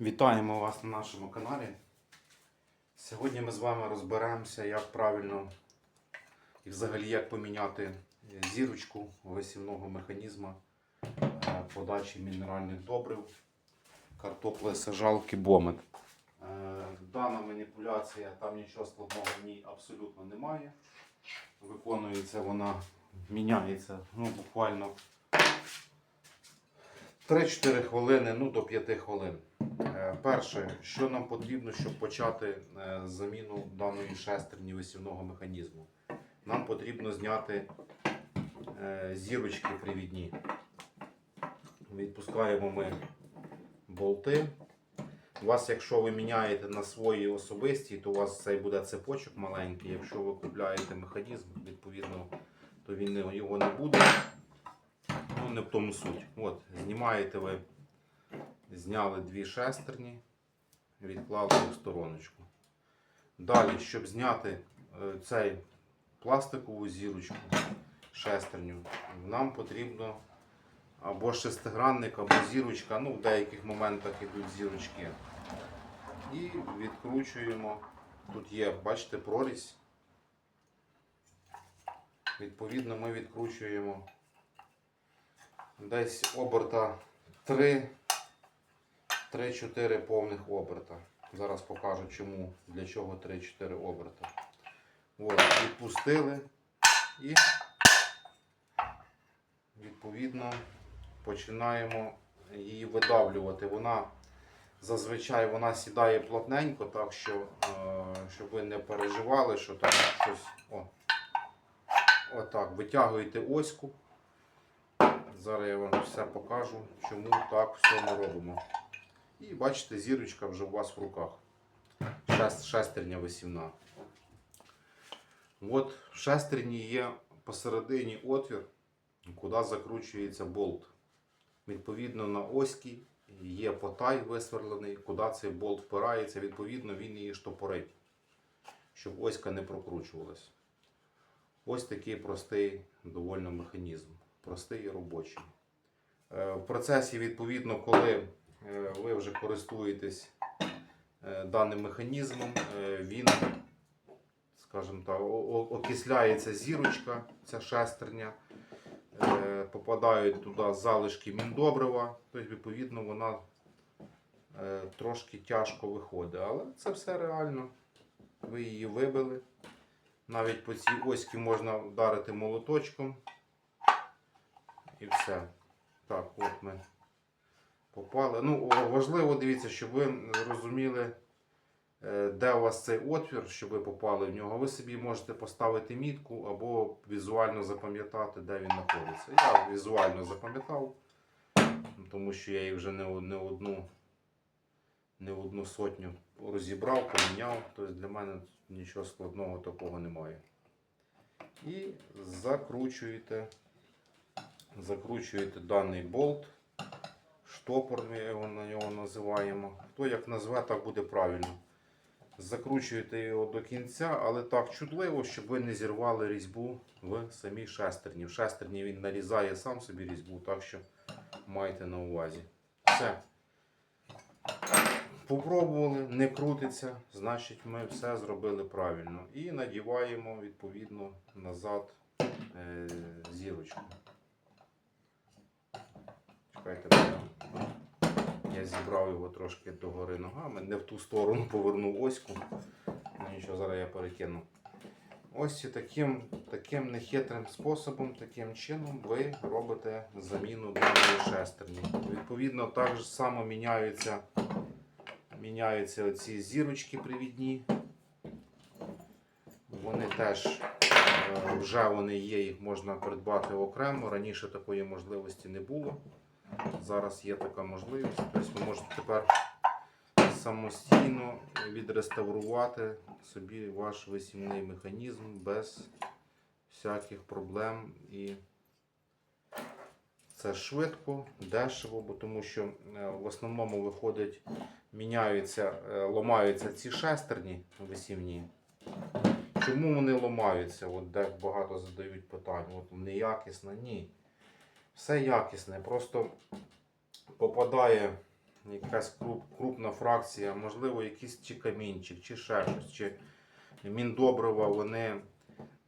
Вітаємо вас на нашому каналі. Сьогодні ми з вами розберемося, як правильно і взагалі як поміняти зірочку висівного механізму е, подачі мінеральних добрив, картопли, сажалки, бомет. Е, Дана маніпуляція, там нічого складного в ній абсолютно немає. Виконується вона, міняється ну, буквально 3-4 хвилини, ну до 5 хвилин. Е, Перше, що нам потрібно, щоб почати е, заміну даної шестерні висівного механізму. Нам потрібно зняти е, зірочки привідні. Відпускаємо ми болти. У вас, якщо ви міняєте на свої особисті, то у вас цей буде цепочок маленький. Якщо ви купляєте механізм, відповідно, то він його не буде. Ну, не в тому суть. От, знімаєте ви, зняли дві шестерні, відклали в стороночку. Далі, щоб зняти е, цей пластикову зірочку, шестерню, нам потрібно або шестигранник, або зірочка. Ну, в деяких моментах йдуть зірочки. І відкручуємо. Тут є, бачите, прорізь. Відповідно, ми відкручуємо десь оберта 3 3-4 повних оберта. Зараз покажу чому, для чого 3-4 оберта. От, відпустили і відповідно починаємо її видавлювати. Вона зазвичай вона сідає плотненько, так що, е, щоб ви не переживали, що там щось. О, отак, витягуєте оську. Зараз я вам все покажу, чому так все ми робимо. І бачите, зірочка вже у вас в руках. Шестерня висівна. От в шестерні є посередині отвір, куди закручується болт. Відповідно, на оські є потай висверлений, куди цей болт впирається, відповідно, він її штопорить, щоб оська не прокручувалась. Ось такий простий доволі механізм. Простий і робочий. Е, В процесі, відповідно, коли ви вже користуєтесь е, даним механізмом, е, він, скажімо так, окисляється зірочка, ця шестерня, е, попадають туди залишки міндобрива, тобто, відповідно, вона е, трошки тяжко виходить. Але це все реально. Ви її вибили. Навіть по цій оські можна вдарити молоточком. І все. Так, от ми попали. Ну, важливо, дивіться, щоб ви розуміли, е, де у вас цей отвір, щоб ви попали в нього. Ви собі можете поставити мітку або візуально запам'ятати, де він знаходиться. Я візуально запам'ятав, тому що я її вже не, не одну. Не одну сотню розібрав, поміняв, тобто для мене нічого складного такого немає. І закручуєте закручуєте даний болт, штопор ми його на нього називаємо. Хто як назве, так буде правильно. Закручуєте його до кінця, але так чутливо, щоб ви не зірвали різьбу в самій шестерні. В шестерні він нарізає сам собі різьбу, так що майте на увазі. Все. Попробували, не крутиться, значить ми все зробили правильно. І надіваємо відповідно назад е, зірочку. Чекайте, я зібрав його трошки догори ногами, не в ту сторону повернув оську. Ну нічого, зараз я перекину. Ось таким, таким нехитрим способом, таким чином ви робите заміну даної шестерні. Відповідно, так же само міняються, міняються оці зірочки привідні. Вони теж е, вже вони є, їх можна придбати окремо. Раніше такої можливості не було. Зараз є така можливість. Тобто ви можете тепер самостійно відреставрувати собі ваш висівний механізм без всяких проблем. І це швидко, дешево, бо тому що е, в основному виходить, міняються, е, ламаються ці шестерні висівні. Чому вони ламаються? От де багато задають питань. От неякісно. Ні. Все якісне. Просто попадає якась круп- крупна фракція, можливо, якийсь чи камінчик, чи ще щось, чи міндобрива, вони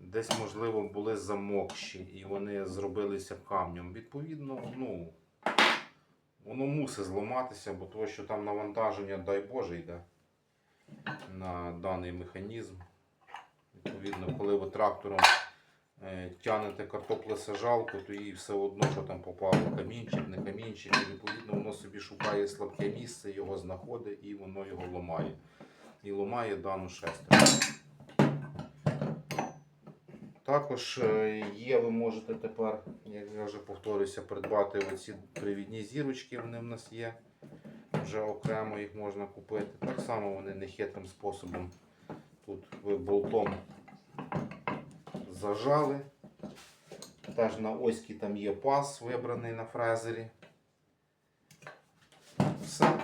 десь, можливо, були замокші і вони зробилися камнем. Відповідно, ну, воно мусить зламатися, бо того, що там навантаження, дай Боже, йде на даний механізм. Відповідно, коли ви трактором е, тягнете картоплесажалку, то їй все одно, що там попало камінчик, не камінчик, і відповідно воно собі шукає слабке місце, його знаходить і воно його ламає. І ламає дану шестерню. Також е, є, ви можете тепер, як я вже повторюся, придбати оці привідні зірочки, вони в нас є. Вже окремо їх можна купити. Так само вони нехитрим способом. Тут ви болтом зажали. Теж на оські там є паз вибраний на фрезері. Все.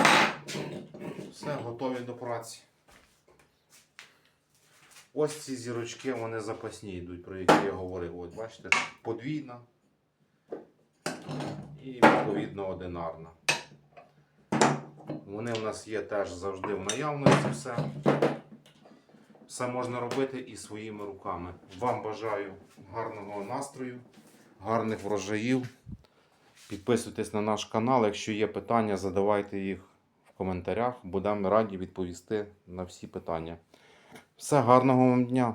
Все, готові до праці. Ось ці зірочки, вони запасні йдуть, про які я говорив. От бачите, подвійна і відповідно одинарна. Вони у нас є теж завжди в наявності все. Все можна робити і своїми руками. Вам бажаю гарного настрою, гарних врожаїв. Підписуйтесь на наш канал. Якщо є питання, задавайте їх в коментарях. Будемо раді відповісти на всі питання. Все, гарного вам дня!